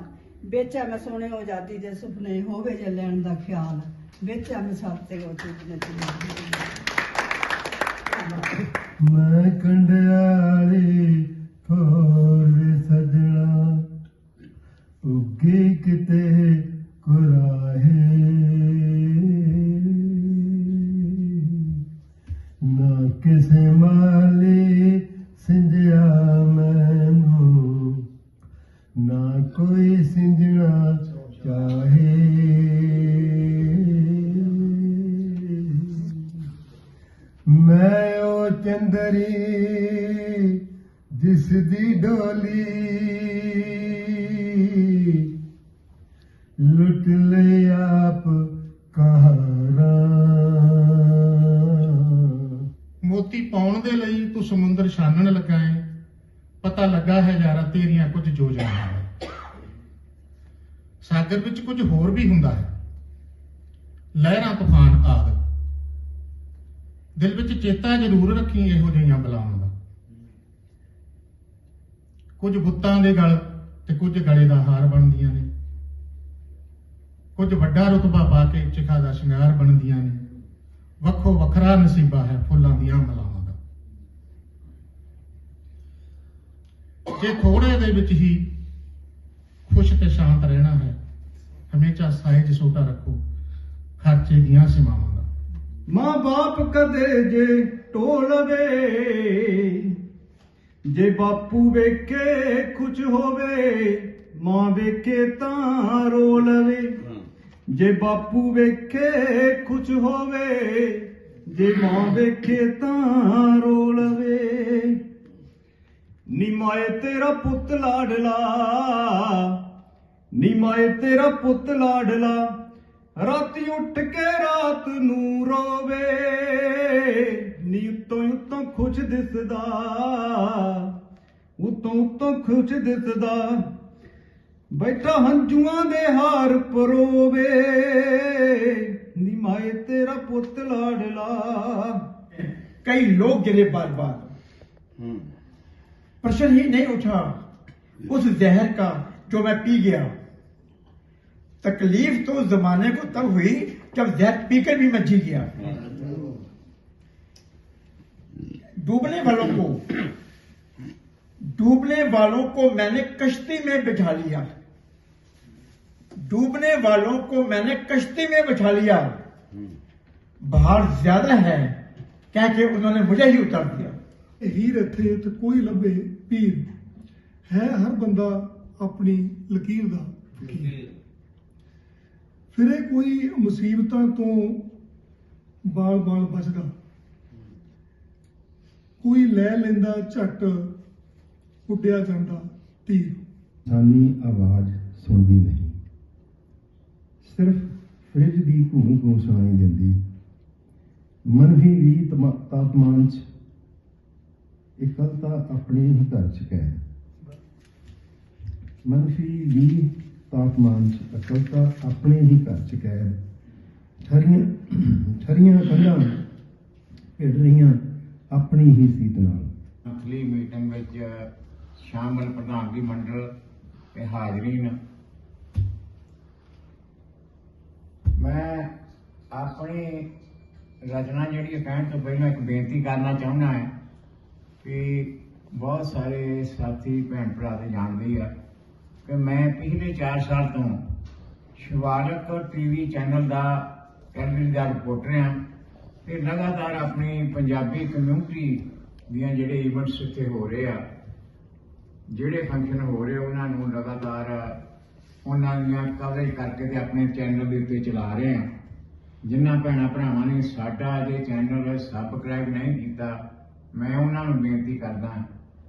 J: ਵੇਚਾ ਮੈਂ ਸੋਹਣੇ ਆਜ਼ਾਦੀ ਦੇ ਸੁਪਨੇ ਹੋਵੇ ਜੇ ਲੈਣ ਦਾ ਖਿਆਲ। ਵੇਚਾ ਮੈਂ ਸਾਤੇ ਉਹ ਚੀਜ਼
H: ਮੈਂ ਕੰਡਿਆਲੀ
K: ਮੋਤੀ ਪਾਉਣ ਦੇ ਲਈ ਤੂੰ ਸਮੁੰਦਰ ਛਾਨਣ ਲੱਗਾ ਏ। ਪਤਾ ਲੱਗਾ ਹੈ ਯਾਰਾ ਤੇਰੀਆਂ ਕੁਝ ਯੋਜਨਾਵਾਂ ਦਾ ਸਾਗਰ ਵਿੱਚ ਕੁਝ ਹੋਰ ਵੀ ਹੁੰਦਾ ਹੈ। ਲਹਿਰਾਂ ਤੂਫਾਨ ਆਦਿ। ਦਿਲ ਵਿੱਚ ਚੇਤਾ ਜ਼ਰੂਰ ਰੱਖੀ ਇਹੋ ਜਿਹੀਆਂ ਬਲਾਵਾਂ ਦਾ। ਕੁਝ ਬੁੱਤਾਂ ਦੇ ਗਲ ਤੇ ਕੁਝ ਗਲੇ ਦਾ ਹਾਰ ਬਣਦੀਆਂ ਨੇ। ਕੁਝ ਵੱਡਾ ਰੁਤਬਾ ਪਾ ਕੇ ਚਿਖਾ ਦਾ ਸ਼ਿੰਗਾਰ ਬਣਦੀਆਂ ਨੇ। ਵੱਖੋ ਵੱਖਰਾ ਨਸੀਬਾ ਹੈ ਫੁੱਲਾਂ ਦੀਆਂ ਮਲਾਵਾਂ ਦਾ। ਜੇ ਥੋੜੇ ਦੇ ਵਿੱਚ ਹੀ ਖੁਸ਼ ਤੇ ਸ਼ਾਂਤ ਰਹਿਣਾ ਹੈ, ਹਮੇਸ਼ਾ ਸਾਇਜ ਛੋਟਾ ਰੱਖੋ ਖਰਚੇ ਦੀਆਂ ਸੀਮਾਵਾਂ ਦਾ।
L: ਮਾਂ ਬਾਪ ਕਦੇ ਜੇ ਟੋਲਵੇ ਜੇ ਬਾਪੂ ਵੇਖੇ ਖੁਸ਼ ਹੋਵੇ, ਮਾਂ ਵੇਖੇ ਤਾਂ ਰੋ ਲਵੇ ਜੇ ਬਾਪੂ ਵੇਖੇ ਖੁਸ਼ ਹੋਵੇ, ਜੇ ਮਾਂ ਵੇਖੇ ਤਾਂ ਰੋ ਲਵੇ। ਨੀ ਮਾਏ ਤੇਰਾ ਪੁੱਤ ਲਾਡਲਾ, ਨੀ ਮਾਏ ਤੇਰਾ ਪੁੱਤ ਲਾਡਲਾ, ਰਾਤੀ ਉੱਠ ਕੇ ਰਾਤ ਨੂੰ ਰੋਵੇ। ਨੀ ਉੱਤੋਂ ਉੱਤੋਂ ਖੁਸ਼ ਦਿਸਦਾ, ਉਤੋਂ ਉਤੋਂ ਖੁਸ਼ ਦਿਸਦਾ। ਬੈਠਾ ਹੰਝੂਆਂ ਦੇ ਹਾਰ ਪਰੋਵੇ ਨੀ ਮਾਏ ਤੇਰਾ ਪੁੱਤ ਲਾਡਲਾ
M: कई लोग गिरे बार बार प्रश्न ही नहीं उठा उस जहर का जो मैं पी गया तकलीफ तो उस जमाने को तब हुई जब जैद पीकर भी मैं जी गया डूबने वालों को डूबने वालों को मैंने कश्ती में बिठा लिया डूबने वालों को मैंने कश्ती में बिठा लिया बाहर ज्यादा है कह के उन्होंने मुझे ही उतार दिया
N: ਹੀਰ ਇੱਥੇ ਤੇ ਕੋਈ ਲੱਭੇ ਪੀਰ ਹੈ ਹਰ ਬੰਦਾ ਆਪਣੀ ਲਕੀਰ ਦਾ ਫਕੀਰ ਫਿਰ ਇਹ ਕੋਈ ਮੁਸੀਬਤਾਂ ਤੋਂ ਬਾਲ ਬਾਲ ਬਚਦਾ ਕੋਈ ਲੈ ਲੈਂਦਾ ਝੱਟ ਉੱਡਿਆ ਜਾਂਦਾ ਤੀਰ
O: ਸਾਨੀ ਆਵਾਜ਼ ਸੁਣਦੀ ਨਹੀਂ। ਸਿਰਫ ਫ੍ਰਿਜ ਦੀ ਘੂੰ ਘੂੰ ਸੁਣਾਈ ਦਿੰਦੀ। ਮਨਫੀ ਵੀ ਤਾਪਮਾਨ ਚ ਇਕੱਲਤਾ ਆਪਣੇ ਹੀ ਘਰ ਚ ਕੈਦ ਮਨਫੀ ਵੀ ਤਾਪਮਾਨ ਚ ਇਕੱਲਤਾ ਆਪਣੇ ਹੀ ਘਰ ਚ ਕੈਦ ਠਰੀਆਂ ਠਰੀਆਂ ਕੰਧਾਂ ਭਿੜ ਰਹੀਆਂ ਆਪਣੀ ਹੀ ਸੀਤ ਨਾਲ।
D: ਮੰਥਲੀ ਮੀਟਿੰਗ ਵਿੱਚ ਸ਼ਾਮਲ ਪ੍ਰਧਾਨਗੀ ਮੰਡਲ ਤੇ ਹਾਜ਼ਰੀਨ ਮੈਂ ਆਪਣੀ ਰਚਨਾ ਜਿਹੜੀ ਕਹਿਣ ਤੋਂ ਪਹਿਲਾਂ ਇੱਕ ਬੇਨਤੀ ਕਰਨਾ ਚਾਹੁੰਦਾ ਹਾਂ ਕਿ ਬਹੁਤ ਸਾਰੇ ਸਾਥੀ ਭੈਣ ਭਰਾ ਤੇ ਜਾਣਦੇ ਹੀ ਆ ਕਿ ਮੈਂ ਪਿਛਲੇ 4 ਸਾਲ ਤੋਂ ਸ਼ਿਵਾਲਕ ਟੀਵੀ ਚੈਨਲ ਦਾ ਕੈਲਰੀ ਦਾ ਰਿਪੋਰਟਰ ਹਾਂ ਤੇ ਲਗਾਤਾਰ ਆਪਣੀ ਪੰਜਾਬੀ ਕਮਿਊਨਿਟੀ ਦੀਆਂ ਜਿਹੜੇ ਇਵੈਂਟਸ ਇੱਥੇ ਹੋ ਰਹੇ ਆ ਜਿਹੜੇ ਫੰਕਸ਼ਨ ਹੋ ਰਹੇ ਉਹਨਾਂ ਨੂੰ ਲਗਾਤਾਰ ਉਹਨਾਂ ਦੀਆਂ ਕਵਰੇਜ ਕਰਕੇ ਤੇ ਆਪਣੇ ਚੈਨਲ ਦੇ ਉੱਤੇ ਚਲਾ ਰਹੇ ਆ। ਜਿਨ੍ਹਾਂ ਭੈਣਾਂ ਭਰਾਵਾਂ ਨੇ ਸਾਡਾ ਅਜੇ ਚੈਨਲ ਸਬਸਕ੍ਰਾਈਬ ਨਹੀਂ ਕੀਤਾ ਮੈਂ ਉਹਨਾਂ ਨੂੰ ਬੇਨਤੀ ਕਰਦਾ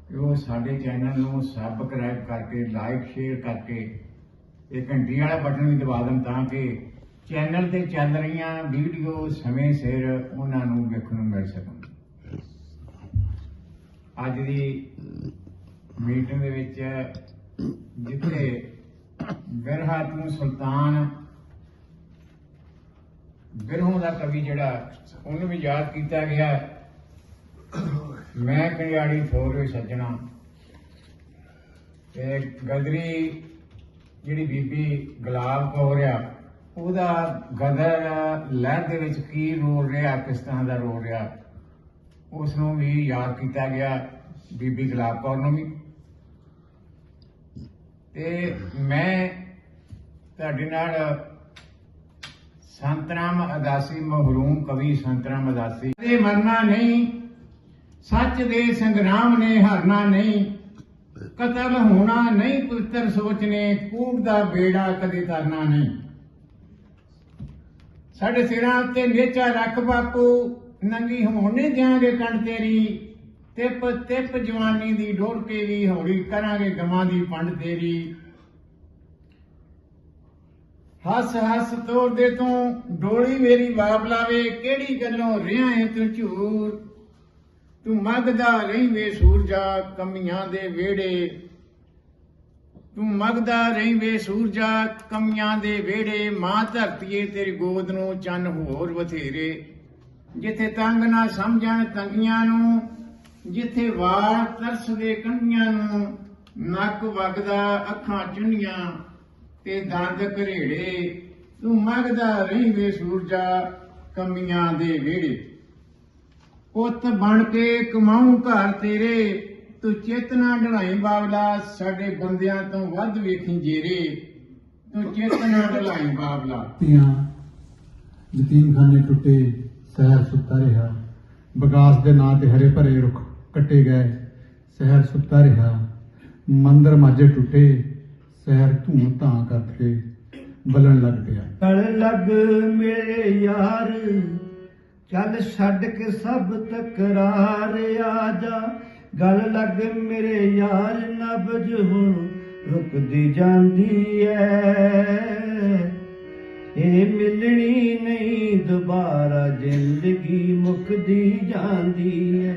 D: ਕਿ ਉਹ ਸਾਡੇ ਚੈਨਲ ਨੂੰ ਸਬਸਕ੍ਰਾਈਬ ਕਰਕੇ ਲਾਈਕ ਸ਼ੇਅਰ ਕਰਕੇ ਇਹ ਘੰਟੀ ਵਾਲਾ ਬਟਨ ਵੀ ਦਬਾ ਦੇਣ ਤਾਂ ਕਿ ਚੈਨਲ ਤੇ ਚੱਲ ਰਹੀਆਂ ਵੀਡੀਓ ਸਮੇਂ ਸਿਰ ਉਹਨਾਂ ਨੂੰ ਵੇਖਣ ਨੂੰ ਮਿਲ ਸਕਣ। ਅੱਜ ਦੀ ਮੀਟਿੰਗ ਦੇ ਵਿੱਚ ਜਿੱਥੇ ਬਿਰਹਾ ਤੂੰ ਸੁਲਤਾਨ ਬਿਰਹੋਂ ਦਾ ਕਵੀ ਜਿਹੜਾ, ਉਹਨੂੰ ਵੀ ਯਾਦ ਕੀਤਾ ਗਿਆ। ਮੈਂ ਕਲਿਆਣੀ ਥੋਰੇ ਸੱਜਣਾ। ਤੇ ਗਦਰੀ ਜਿਹੜੀ ਬੀਬੀ ਗੁਲਾਬ ਕੌਰ ਆ, ਉਹਦਾ ਗਦਰ ਲਹਿਰ ਦੇ ਵਿੱਚ ਕੀ ਰੋਲ ਰਿਹਾ, ਕਿਸ ਤਰ੍ਹਾਂ ਦਾ ਰੋਲ ਰਿਹਾ ਉਸ ਨੂੰ ਵੀ ਯਾਦ ਕੀਤਾ ਗਿਆ ਬੀਬੀ ਗੁਲਾਬ ਕੌਰ ਨੂੰ ਵੀ। ਤੇ ਮੈਂ ਤੁਹਾਡੇ ਨਾਲ ਸੰਤਰਾਮ ਅਦਾਸੀ ਮਹਰੂਮ ਕਵੀ ਸੰਤਰਾਮ ਅਦਾਸੀ। ਦੇ ਮਰਨਾ ਨਹੀਂ, ਸੱਚ ਦੇ ਸੰਗਰਾਮ ਨੇ ਹਰਨਾ ਨਹੀਂ, ਕਤਲ ਹੋਣਾ ਨਹੀਂ ਪਵਿੱਤਰ ਸੋਚ ਨੇ, ਕੂੜ ਦਾ ਬੇੜਾ ਕਦੇ ਤਰਨਾ ਨਹੀਂ। ਸਾਡੇ ਸਿਰਾਂ ਉੱਤੇ ਨੇਚਾ ਰੱਖ ਬਾਪੂ, ਨੰਗੀ ਹੋਣੇ ਦਿਆਂਗੇ ਕਣ ਤੇਰੀ ਤਿਪ ਤਿਪ ਜਵਾਨੀ ਦੀ ਡੋਲ ਕੇ ਵੀ ਹੌਲੀ ਕਰਾਂਗੇ ਗਮਾਂ ਦੀ ਪੰਡ ਤੇਰੀ। ਹੱਸ ਹੱਸ ਤੋੜ ਦੇ ਤੂੰ, ਡੋਲੀ ਮੇਰੀ ਬਾਪ ਲਾਵੇ, ਕਿਹੜੀ ਗੱਲੋਂ ਰਿਆਂ ਏ ਤੂੰ ਝੂਰ? ਤੂੰ ਮਗਦਾ ਨਹੀਂ ਵੇ ਸੂਰਜਾ ਕਮੀਆਂ ਦੇ ਵਿਹੜੇ। ਤੂੰ ਮਗਦਾ ਰਹੀ ਵੇ ਸੂਰਜਾ ਕਮੀਆਂ ਦੇ ਵਿਹੜੇ, ਮਾਂ ਧਰਤੀਏ ਤੇਰੀ ਗੋਦ ਨੂੰ ਚੰਨ ਹੋਰ ਬਥੇਰੇ। ਜਿੱਥੇ ਤੰਗ ਨਾ ਸਮਝਣ ਤੰਗੀਆਂ ਨੂੰ ਜਿੱਥੇ ਵਾਲ ਤਰਸਦੇ ਕੰਢੀਆਂ ਨੂੰ ਨੱਕ ਵਗਦਾ ਅੱਖਾਂ ਚੁੰਨੀਆਂ ਤੇ ਦੰਦ ਘਰੇੜੇ, ਤੂੰ ਮੰਗਦਾ ਰਹੀ ਸੂਰਜਾ ਕਮੀਆਂ ਦੇ ਵਿਹੜੇ। ਪੁੱਤ ਬਣ ਕੇ ਕਮਾਉਂ ਘਰ ਤੇਰੇ, ਤੂੰ ਚੇਤਨਾ ਢਲਾਈ ਬਾਬਲਾ ਸਾਡੇ ਬੰਦਿਆਂ ਤੋਂ ਵੱਧ ਵੇਖੀ ਜੇਰੇ। ਤੂੰ ਚੇਤਨਾ ਢਲਾਈ ਬਾਬਲਾ।
E: ਧੀਆਂ, ਯਤੀਮਖਾਨੇ ਟੁੱਟੇ, ਸ਼ਹਿਰ ਸੁੱਤਾ ਰਿਹਾ। ਬਗਾਸ ਦੇ ਨਾਂ ਤੇ ਹਰੇ ਭਰੇ ਰੁੱਖ ਕੱਟੇ ਗਏ, ਸ਼ਹਿਰ ਸੁੱਤਾ ਰਿਹਾ। ਮੰਦਰ ਮਾਜੇ ਟੁੱਟੇ, ਸ਼ਹਿਰ ਧੂੰ ਧਾਂ ਕਰਕੇ ਬਲਣ ਲੱਗ ਪਿਆ।
O: ਗਲ ਲੱਗ ਮੇਰੇ ਯਾਰ, ਚੱਲ ਛੱਡ ਕੇ ਸਭ ਤਕਰਾਰ ਆ ਜਾ। ਗਲ ਲੱਗ ਮੇਰੇ ਯਾਰ ਨਬਜ ਹੁਣ ਰੁਕਦੀ ਜਾਂਦੀ ਐ। ਇਹ ਮਿਲਣੀ ਨਹੀਂ, ਦੁਬਾਰਾ ਜ਼ਿੰਦਗੀ ਮੁੱਕਦੀ ਜਾਂਦੀ ਐ।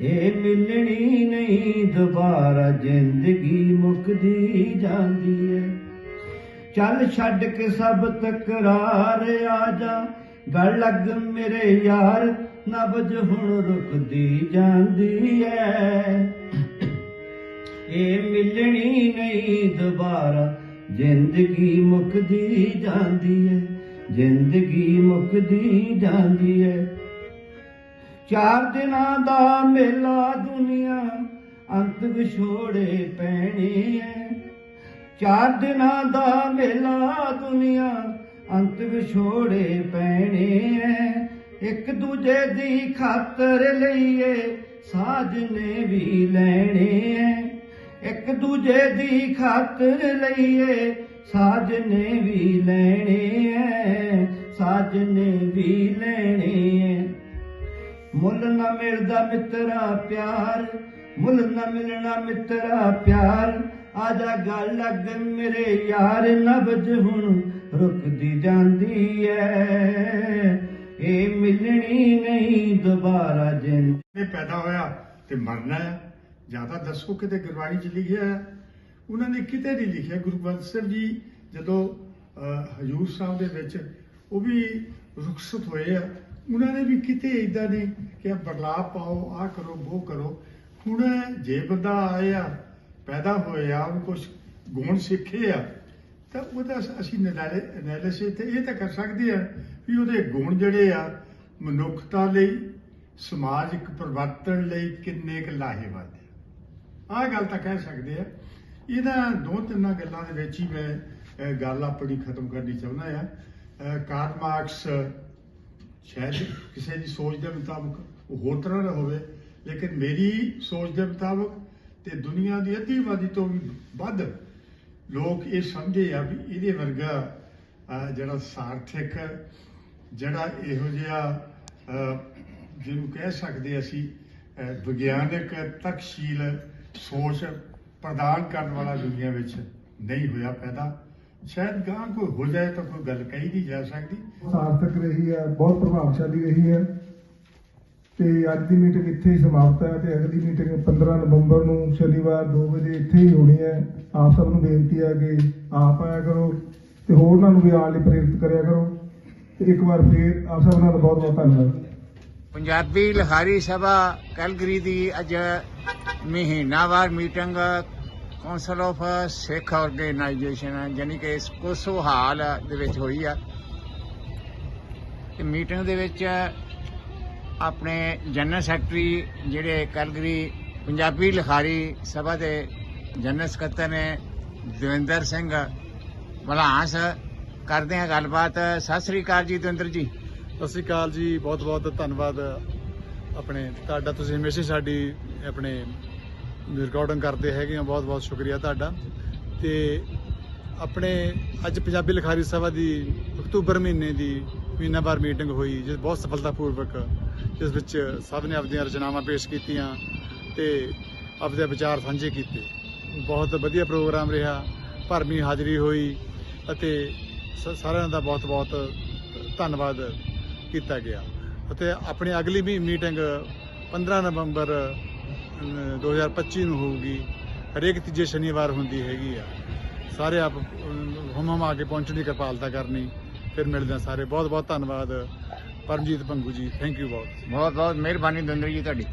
O: ਇਹ ਮਿਲਣੀ ਨਹੀਂ, ਦੁਬਾਰਾ ਜ਼ਿੰਦਗੀ ਮੁੱਕਦੀ ਜਾਂਦੀ ਐ ਚੱਲ ਛੱਡ ਕੇ ਸਭ ਤਕਰਾਰ ਆ ਜਾ, ਗੱਲ ਲੱਗ ਮੇਰੇ ਯਾਰ, ਨਬਜ ਹੁਣ ਰੁਕਦੀ ਜਾਂਦੀ ਐ ਇਹ ਮਿਲਣੀ ਨਹੀਂ, ਦੁਬਾਰਾ ਜ਼ਿੰਦਗੀ ਮੁੱਕਦੀ ਜਾਂਦੀ ਏ। ਜ਼ਿੰਦਗੀ ਮੁੱਕਦੀ ਜਾਂਦੀ ਏ। ਚਾਰ ਦਿਨਾਂ ਦਾ ਮੇਲਾ ਦੁਨੀਆ ਅੰਤ ਵਿਛੋੜੇ ਪੈਣੇ ਐ। ਚਾਰ ਦਿਨਾਂ ਦਾ ਮੇਲਾ ਦੁਨੀਆ ਅੰਤ ਵਿਛੋੜੇ ਪੈਣੇ ਐ। ਇੱਕ ਦੂਜੇ ਦੀ ਖਾਤਰ ਲਈਏ ਸਾਜਨੇ ਵੀ ਲੈਣੇ ਐ। ਇੱਕ ਦੂਜੇ ਦੀ ਖਾਤਰ ਲਈਏ ਸਾਜਨੇ ਵੀ ਲੈਣੇ ਐ। ਸਾਜਨੇ ਵੀ ਲੈਣੇ ਮੁੱਲ ਨਾ ਮਿਲਦਾ ਮਿੱਤਰਾ ਪਿਆਰ, ਮੁੱਲ ਨਾ ਮਿਲਣਾ ਮਿੱਤਰਾ ਪਿਆਰ। ਆਜਾ ਗੱਲ ਲੱਗ ਮੇਰੇ ਯਾਰ, ਨਬਜ ਹੁਣ ਰੁਕਦੀ ਜਾਂਦੀ ਐ। ਇਹ ਮਿਲਣੀ ਨਹੀਂ ਦੁਬਾਰਾ ਜਿੰਦ।
C: ਨੇ ਪੈਦਾ ਹੋਇਆ ਤੇ ਮਰਨਾ ਹੈ। ਜਾਂ ਤਾਂ ਦੱਸੋ ਕਿਤੇ ਗੁਰਬਾਣੀ ਚ ਲਿਖਿਆ ਹੈ। ਉਹਨਾਂ ਨੇ ਕਿਤੇ ਨਹੀਂ ਲਿਖਿਆ। ਗੁਰੂ ਗ੍ਰੰਥ ਸਾਹਿਬ ਜੀ ਜਦੋਂ ਹਜ਼ੂਰ ਸਾਹਿਬ ਦੇ ਵਿੱਚ ਉਹ ਵੀ ਰੁਖਸਤ ਹੋਏ ਆ। ਉਹਨਾਂ ਨੇ ਵੀ ਕਿਤੇ ਇਦਾਂ ਨਹੀਂ ਕਿ ਆਹ ਬਦਲਾਅ ਪਾਓ ਆ ਕਰੋ ਉਹ ਕਰੋ। ਹੁਣ ਜੇ ਬੰਦਾ ਆਇਆ ਪੈਦਾ ਹੋਇਆ ਉਹ ਕੁਝ ਗੁਣ ਸਿੱਖੇ ਆ ਤਾਂ ਉਹਦਾ ਅਸੀਂ ਐਨਾਲਿਸਿਸ ਤੇ ਇਹ ਤਾਂ ਕਰ ਸਕਦੇ ਆ ਵੀ ਉਹਦੇ ਗੁਣ ਜਿਹੜੇ ਆ ਮਨੁੱਖਤਾ ਲਈ ਸਮਾਜਿਕ ਪਰਿਵਰਤਨ ਲਈ ਕਿੰਨੇ ਕੁ ਲਾਹੇਵੰਦ ਆ। ਆਹ ਗੱਲ ਤਾਂ ਕਹਿ ਸਕਦੇ ਆ। ਇਹਨਾਂ ਦੋ ਤਿੰਨਾਂ ਗੱਲਾਂ ਦੇ ਵਿੱਚ ਹੀ ਮੈਂ ਗੱਲ ਆਪਣੀ ਖਤਮ ਕਰਨੀ ਚਾਹੁੰਦਾ ਆ। ਅਹ, ਕਾਰਲ ਮਾਰਕਸ ਸ਼ਾਇਦ ਕਿਸੇ ਦੀ ਸੋਚ ਦੇ ਮੁਤਾਬਕ ਉਹ ਹੋਰ ਤਰ੍ਹਾਂ ਦਾ ਹੋਵੇ, ਲੇਕਿਨ ਮੇਰੀ ਸੋਚ ਦੇ ਮੁਤਾਬਕ ਤੇ ਦੁਨੀਆ ਦੀ ਅੱਧੀ ਆਬਾਦੀ ਤੋਂ ਵੀ ਵੱਧ ਲੋਕ ਇਹ ਸਮਝੇ ਆ ਵੀ ਇਹਦੇ ਵਰਗਾ ਜਿਹੜਾ ਸਾਰਥਿਕ, ਜਿਹੜਾ ਇਹੋ ਜਿਹਾ ਜਿਹਨੂੰ ਕਹਿ ਸਕਦੇ ਅਸੀਂ ਵਿਗਿਆਨਕ, ਤਕਸ਼ੀਲ ਸੋਚ ਪ੍ਰਦਾਨ ਕਰਨ ਵਾਲਾ ਦੁਨੀਆ ਵਿੱਚ ਨਹੀਂ ਹੋਇਆ ਪੈਦਾ। ਸ਼ਾਇਦ ਗਾਂ ਕੋਈ ਹੋ ਜਾਏ ਤਾਂ ਕੋਈ ਗੱਲ ਕਹੀ ਨਹੀਂ ਜਾ ਸਕਦੀ।
H: ਸਾਰਥਕ ਰਹੀ ਹੈ ਬਹੁਤ ਪ੍ਰਭਾਵਸ਼ਾਲੀ ਰਹੀ ਹੈ। ਤੇ ਅੱਜ ਦੀ ਮੀਟਿੰਗ ਇੱਥੇ ਹੀ ਸਮਾਪਤ ਹੈ ਤੇ ਅਗਲੀ ਮੀਟਿੰਗ 15 ਨਵੰਬਰ ਨੂੰ ਸ਼ਨੀਵਾਰ 2 ਵਜੇ ਇੱਥੇ ਹੀ ਹੋਣੀ ਹੈ। ਆਪ ਸਭ ਨੂੰ ਬੇਨਤੀ ਹੈ ਕਿ ਆਪ ਆਇਆ ਕਰੋ ਤੇ ਹੋਰਨਾਂ ਨੂੰ ਵੀ ਆਉਣ ਲਈ ਪ੍ਰੇਰਿਤ ਕਰਿਆ ਕਰੋ। ਤੇ ਇੱਕ ਵਾਰ ਫੇਰ ਆਪ ਸਭ ਦਾ ਬਹੁਤ ਬਹੁਤ ਧੰਨਵਾਦ।
D: ਪੰਜਾਬੀ ਲਿਖਾਰੀ ਸਭਾ ਕੈਲਗਰੀ ਦੀ ਅੱਜ ਮਹੀਨਾਵਾਰ meeting council of Sikh organisation ਯਾਨੀ ਕਿ ਕੋਸੋ ਹਾਲ ਦੇ ਵਿੱਚ ਹੋਈ ਆ। ਤੇ ਮੀਟਿੰਗ ਦੇ ਵਿੱਚ ਆਪਣੇ ਜਨਰਲ ਸੈਕਟਰੀ ਜਿਹੜੇ ਕੈਲਗਰੀ ਪੰਜਾਬੀ ਲਿਖਾਰੀ ਸਭਾ ਦੇ ਜਨਰਲ ਸਕੱਤਰ ਨੇ ਦਵਿੰਦਰ ਸਿੰਘ ਮਲਾਂਸ ਕਰਦੇ ਆ ਗੱਲਬਾਤ। ਸਤਿ ਸ੍ਰੀ ਅਕਾਲ ਜੀ ਦਵਿੰਦਰ ਜੀ।
E: ਸਤਿ ਸ਼੍ਰੀ ਅਕਾਲ ਜੀ ਬਹੁਤ ਬਹੁਤ ਧੰਨਵਾਦ। ਆਪਣੇ ਤੁਹਾਡਾ ਤੁਸੀਂ ਹਮੇਸ਼ਾ ਸਾਡੀ, ਆਪਣੇ ਰਿਕਾਰਡਿੰਗ ਕਰਦੇ ਹੈਗੇ ਆ, ਬਹੁਤ ਬਹੁਤ ਸ਼ੁਕਰੀਆ ਤੁਹਾਡਾ। ਤੇ ਆਪਣੇ ਅੱਜ ਪੰਜਾਬੀ ਲਿਖਾਰੀ ਸਭਾ ਦੀ ਅਕਤੂਬਰ ਮਹੀਨੇ ਦੀ ਮਹੀਨਾਵਾਰ ਮੀਟਿੰਗ ਹੋਈ, ਜਿਸ ਬਹੁਤ ਸਫਲਤਾਪੂਰਵਕ, ਜਿਸ ਵਿੱਚ ਸਭ ਨੇ ਆਪਣੀਆਂ ਰਚਨਾਵਾਂ ਪੇਸ਼ ਕੀਤੀਆਂ ਤੇ ਆਪਦੇ ਵਿਚਾਰ ਸਾਂਝੇ ਕੀਤੇ। ਬਹੁਤ ਵਧੀਆ ਪ੍ਰੋਗਰਾਮ ਰਿਹਾ, ਭਰਮੀ ਹਾਜ਼ਰੀ ਹੋਈ ਅਤੇ ਸਾਰਿਆਂ ਦਾ ਬਹੁਤ ਬਹੁਤ ਧੰਨਵਾਦ ਕੀਤਾ ਗਿਆ। ਅਤੇ ਆਪਣੀ ਅਗਲੀ ਵੀ ਮੀਟਿੰਗ 15 ਨਵੰਬਰ 2025 ਨੂੰ ਹੋਊਗੀ। ਹਰੇਕ ਤੀਜੇ ਸ਼ਨੀਵਾਰ ਹੁੰਦੀ ਹੈਗੀ ਆ। ਸਾਰੇ ਆਪ ਹਮ ਹਮ ਆ ਕੇ ਪਹੁੰਚਣ ਦੀ ਕਿਰਪਾਲਤਾ ਕਰਨੀ, ਫਿਰ ਮਿਲਦੇ ਹਾਂ ਸਾਰੇ। ਬਹੁਤ ਬਹੁਤ ਧੰਨਵਾਦ, ਪਰਮਜੀਤ ਪੰਗੂ ਜੀ। ਥੈਂਕ ਯੂ ਬਹੁਤ।
D: ਬਹੁਤ ਬਹੁਤ ਮਿਹਰਬਾਨੀ ਦਵਿੰਦਰ ਜੀ ਤੁਹਾਡੀ।